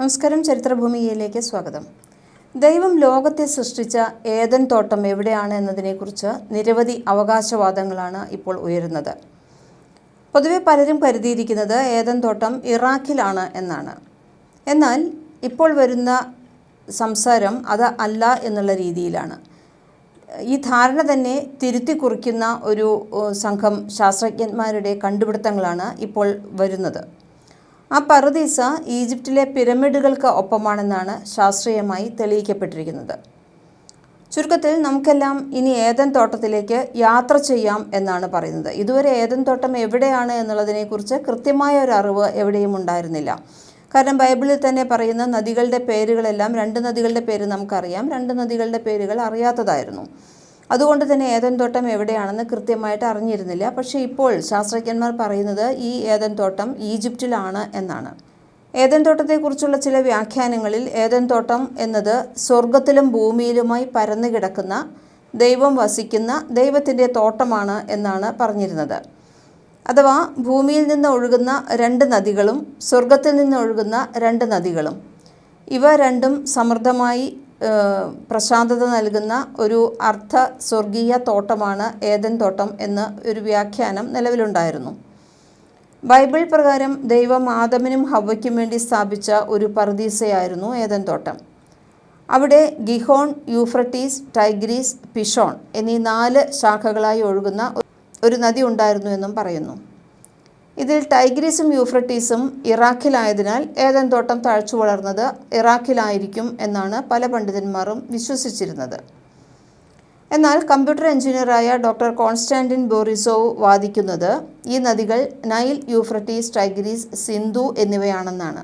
നമസ്കാരം ചരിത്രഭൂമിയിലേക്ക് സ്വാഗതം. ദൈവം ലോകത്തെ സൃഷ്ടിച്ച ഏതൻ തോട്ടം എവിടെയാണ് എന്നതിനെക്കുറിച്ച് നിരവധി അവകാശവാദങ്ങളാണ് ഇപ്പോൾ ഉയരുന്നത്. പൊതുവെ പലരും കരുതിയിരിക്കുന്നത് ഏതൻ തോട്ടം ഇറാഖിലാണ് എന്നാണ്. എന്നാൽ ഇപ്പോൾ വരുന്ന സംസാരം അത് അല്ല എന്നുള്ള രീതിയിലാണ്. ഈ ധാരണ തന്നെ തിരുത്തി കുറിക്കുന്ന ഒരു സംഘം ശാസ്ത്രജ്ഞന്മാരുടെ കണ്ടുപിടുത്തങ്ങളാണ് ഇപ്പോൾ വരുന്നത്. ആ പറുദീസ ഈജിപ്തിലെ പിരമിഡുകൾക്ക് ഒപ്പമാണെന്നാണ് ശാസ്ത്രീയമായി തെളിയിക്കപ്പെട്ടിരിക്കുന്നത്. ചുരുക്കത്തിൽ നമുക്കെല്ലാം ഇനി ഏതൻ തോട്ടത്തിലേക്ക് യാത്ര ചെയ്യാം എന്നാണ് പറയുന്നത്. ഇതുവരെ ഏതൻ തോട്ടം എവിടെയാണ് എന്നുള്ളതിനെക്കുറിച്ച് കൃത്യമായ ഒരു അറിവ് എവിടെയും ഉണ്ടായിരുന്നില്ല. കാരണം ബൈബിളിൽ തന്നെ പറയുന്ന നദികളുടെ പേരുകളെല്ലാം രണ്ട് നദികളുടെ പേര് നമുക്കറിയാം. രണ്ട് നദികളുടെ പേരുകൾ അറിയാത്തതായിരുന്നു. അതുകൊണ്ട് തന്നെ ഏതൻ തോട്ടം എവിടെയാണെന്ന് കൃത്യമായിട്ട് അറിഞ്ഞിരുന്നില്ല. പക്ഷേ ഇപ്പോൾ ശാസ്ത്രജ്ഞന്മാർ പറയുന്നത് ഈ ഏതൻ തോട്ടം ഈജിപ്തിലാണ് എന്നാണ്. ഏതൻ തോട്ടത്തെക്കുറിച്ചുള്ള ചില വ്യാഖ്യാനങ്ങളിൽ ഏതൻ തോട്ടം എന്നത് സ്വർഗത്തിലും ഭൂമിയിലുമായി പരന്നു കിടക്കുന്ന ദൈവം വസിക്കുന്ന ദൈവത്തിന്റെ തോട്ടമാണ് എന്നാണ് പറഞ്ഞിരുന്നത്. അഥവാ ഭൂമിയിൽ നിന്ന് ഒഴുകുന്ന രണ്ട് നദികളും സ്വർഗത്തിൽ നിന്ന് ഒഴുകുന്ന രണ്ട് നദികളും. ഇവ രണ്ടും സമൃദ്ധമായി പ്രശാന്തത നൽകുന്ന ഒരു അർത്ഥ സ്വർഗീയ തോട്ടമാണ് ഏതൻ തോട്ടം എന്ന ഒരു വ്യാഖ്യാനം നിലവിലുണ്ടായിരുന്നു. ബൈബിൾ പ്രകാരം ദൈവം ആദമിനും ഹവയ്ക്കും വേണ്ടി സ്ഥാപിച്ച ഒരു പർദീസയായിരുന്നു ഏതൻ തോട്ടം. അവിടെ ഗിഹോൺ യൂഫ്രട്ടീസ് ടൈഗ്രീസ് പിഷോൺ എന്നീ നാല് ശാഖകളായി ഒഴുകുന്ന ഒരു നദി ഉണ്ടായിരുന്നു എന്നും പറയുന്നു. ഇതിൽ ടൈഗ്രീസും യൂഫ്രട്ടീസും ഇറാഖിലായതിനാൽ ഏതൻ തോട്ടം തഴച്ചു വളർന്നത് ഇറാഖിലായിരിക്കും എന്നാണ് പല പണ്ഡിതന്മാരും വിശ്വസിച്ചിരുന്നത്. എന്നാൽ കമ്പ്യൂട്ടർ എഞ്ചിനീയറായ ഡോക്ടർ കോൺസ്റ്റാന്റിൻ ബോറിസോവ് വാദിക്കുന്നത് ഈ നദികൾ നൈൽ യൂഫ്രട്ടീസ് ടൈഗ്രീസ് സിന്ധു എന്നിവയാണെന്നാണ്.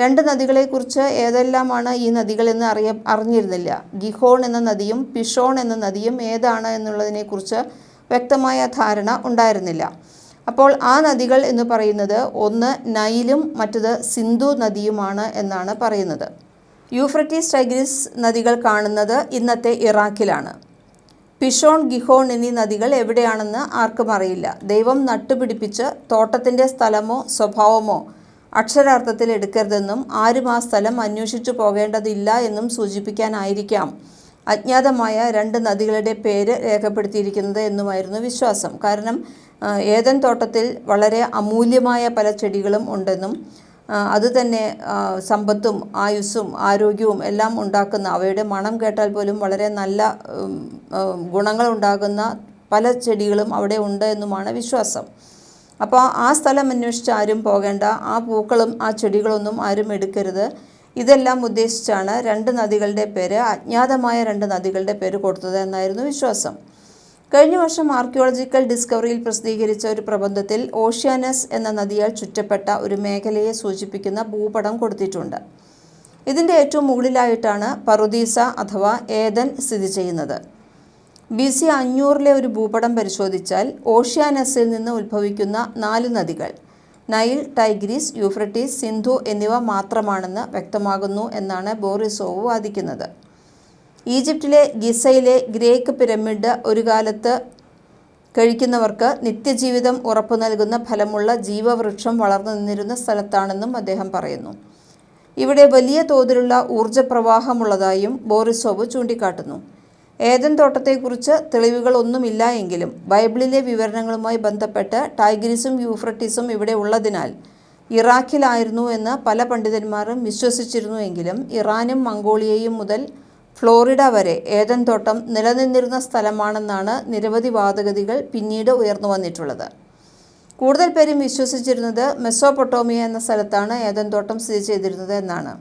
രണ്ട് നദികളെക്കുറിച്ച് ഏതെല്ലാമാണ് ഈ നദികളെന്ന് അറിയ അറിഞ്ഞിരുന്നില്ല. ഗിഹോൺ എന്ന നദിയും പിഷോൺ എന്ന നദിയും ഏതാണ് എന്നുള്ളതിനെക്കുറിച്ച് വ്യക്തമായ ധാരണ ഉണ്ടായിരുന്നില്ല. അപ്പോൾ ആ നദികൾ എന്ന് പറയുന്നത് ഒന്ന് നൈലും മറ്റത് സിന്ധു നദിയുമാണ് എന്നാണ് പറയുന്നത്. യൂഫ്രട്ടീസ് ടൈഗ്രിസ് നദികൾ കാണുന്നത് ഇന്നത്തെ ഇറാഖിലാണ്. പിഷോൺ ഗിഹോൺ എന്നീ നദികൾ എവിടെയാണെന്ന് ആർക്കും അറിയില്ല. ദൈവം നട്ടുപിടിപ്പിച്ച് തോട്ടത്തിന്റെ സ്ഥലമോ സ്വഭാവമോ അക്ഷരാർത്ഥത്തിൽ എടുക്കരുതെന്നും ആരും ആ സ്ഥലം അന്വേഷിച്ചു പോകേണ്ടതില്ല എന്നും സൂചിപ്പിക്കാനായിരിക്കാം. അജ്ഞാതമായ രണ്ട് നദികളുടെ പേര് രേഖപ്പെടുത്തിയിരിക്കുന്നത് എന്നുമായിരുന്നു വിശ്വാസം. കാരണം ഏതൻ തോട്ടത്തിൽ വളരെ അമൂല്യമായ പല ചെടികളും ഉണ്ടെന്നും അതുതന്നെ അത് തന്നെ സമ്പത്തും ആയുസ്സും ആരോഗ്യവും എല്ലാം ഉണ്ടാക്കുന്ന അവയുടെ മണം കേട്ടാൽ പോലും വളരെ നല്ല ഗുണങ്ങൾ ഉണ്ടാകുന്ന പല ചെടികളും അവിടെ ഉണ്ട് എന്നുമാണ് വിശ്വാസം. അപ്പോൾ ആ സ്ഥലം അന്വേഷിച്ച് ആരും പോകേണ്ട ആ പൂക്കളും ആ ചെടികളൊന്നും ആരും എടുക്കരുത്. ഇതെല്ലാം ഉദ്ദേശിച്ചാണ് രണ്ട് നദികളുടെ പേര് അജ്ഞാതമായ രണ്ട് നദികളുടെ പേര് കൊടുത്തത് എന്നായിരുന്നു വിശ്വാസം. കഴിഞ്ഞ വർഷം ആർക്കിയോളജിക്കൽ ഡിസ്കവറിയിൽ പ്രസിദ്ധീകരിച്ച ഒരു പ്രബന്ധത്തിൽ ഓഷ്യാനസ് എന്ന നദിയാൽ ചുറ്റപ്പെട്ട ഒരു മേഖലയെ സൂചിപ്പിക്കുന്ന ഭൂപടം കൊടുത്തിട്ടുണ്ട്. ഇതിന്റെ ഏറ്റവും മുകളിലായിട്ടാണ് പറുദീസ അഥവാ ഏതൻ സ്ഥിതി ചെയ്യുന്നത്. ബി സി അഞ്ഞൂറിലെ ഒരു ഭൂപടം പരിശോധിച്ചാൽ ഓഷ്യാനസിൽ നിന്ന് ഉത്ഭവിക്കുന്ന നാല് നദികൾ നൈൽ ടൈഗ്രീസ് യൂഫ്രട്ടീസ് സിന്ധു എന്നിവ മാത്രമാണെന്ന് വ്യക്തമാകുന്നു എന്നാണ് ബോറിസോവ് വാദിക്കുന്നത്. ഈജിപ്തിലെ ഗിസയിലെ ഗ്രേക്ക് പിരമിഡ് ഒരു കാലത്ത് കഴിക്കുന്നവർക്ക് നിത്യജീവിതം ഉറപ്പു നൽകുന്ന ഫലമുള്ള ജീവവൃക്ഷം വളർന്നു നിന്നിരുന്ന സ്ഥലത്താണെന്നും അദ്ദേഹം പറയുന്നു. ഇവിടെ വലിയ തോതിലുള്ള ഊർജപ്രവാഹമുള്ളതായും ബോറിസോവ് ചൂണ്ടിക്കാട്ടുന്നു. ഏതൻ തോട്ടത്തെക്കുറിച്ച് തെളിവുകളൊന്നുമില്ല എങ്കിലും ബൈബിളിലെ വിവരണങ്ങളുമായി ബന്ധപ്പെട്ട് ടൈഗ്രിസും യൂഫ്രട്ടീസും ഇവിടെ ഉള്ളതിനാൽ ഇറാഖിലായിരുന്നു എന്ന് പല പണ്ഡിതന്മാരും വിശ്വസിച്ചിരുന്നു എങ്കിലും ഇറാനും മംഗോളിയയും മുതൽ ഫ്ലോറിഡ വരെ ഏതൻ തോട്ടം നിലനിന്നിരുന്ന സ്ഥലമാണെന്നാണ് നിരവധി വാദഗതികൾ പിന്നീട് ഉയർന്നു വന്നിട്ടുള്ളത്. കൂടുതൽ പേരും വിശ്വസിച്ചിരുന്നത് മെസ്സോപൊട്ടോമിയ എന്ന സ്ഥലത്താണ് ഏതൻ തോട്ടം സ്ഥിതി ചെയ്തിരുന്നത് എന്നാണ്.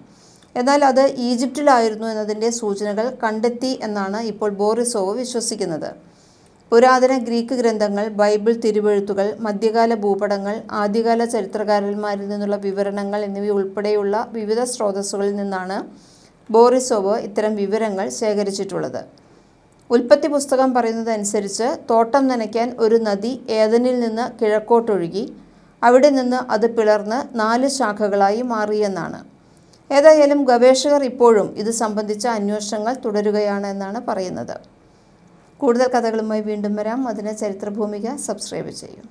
എന്നാൽ അത് ഈജിപ്തിലായിരുന്നു എന്നതിന്റെ സൂചനകൾ കണ്ടെത്തി എന്നാണ് ഇപ്പോൾ ബോറിസോവ് വിശ്വസിക്കുന്നത്. പുരാതന ഗ്രീക്ക് ഗ്രന്ഥങ്ങൾ ബൈബിൾ തിരുവെഴുത്തുകൾ മധ്യകാല ഭൂപടങ്ങൾ ആദ്യകാല ചരിത്രകാരന്മാരിൽ നിന്നുള്ള വിവരണങ്ങൾ എന്നിവ ഉൾപ്പെടെയുള്ള വിവിധ സ്രോതസ്സുകളിൽ നിന്നാണ് ബോറിസോവ് ഇത്തരം വിവരങ്ങൾ ശേഖരിച്ചിട്ടുള്ളത്. ഉൽപ്പത്തി പുസ്തകം പറയുന്നതനുസരിച്ച് തോട്ടം നനയ്ക്കാൻ ഒരു നദി ഏതനിൽ നിന്ന് കിഴക്കോട്ടൊഴുകി അവിടെ നിന്ന് അത് പിളർന്ന് നാല് ശാഖകളായി മാറിയെന്നാണ്. ഏതായാലും ഗവേഷകർ ഇപ്പോഴും ഇത് സംബന്ധിച്ച അന്വേഷണങ്ങൾ തുടരുകയാണ് എന്നാണ് പറയുന്നത്. കൂടുതൽ കഥകളുമായി വീണ്ടും വരാം. അതിന് ചരിത്രഭൂമിക സബ്സ്ക്രൈബ് ചെയ്യും.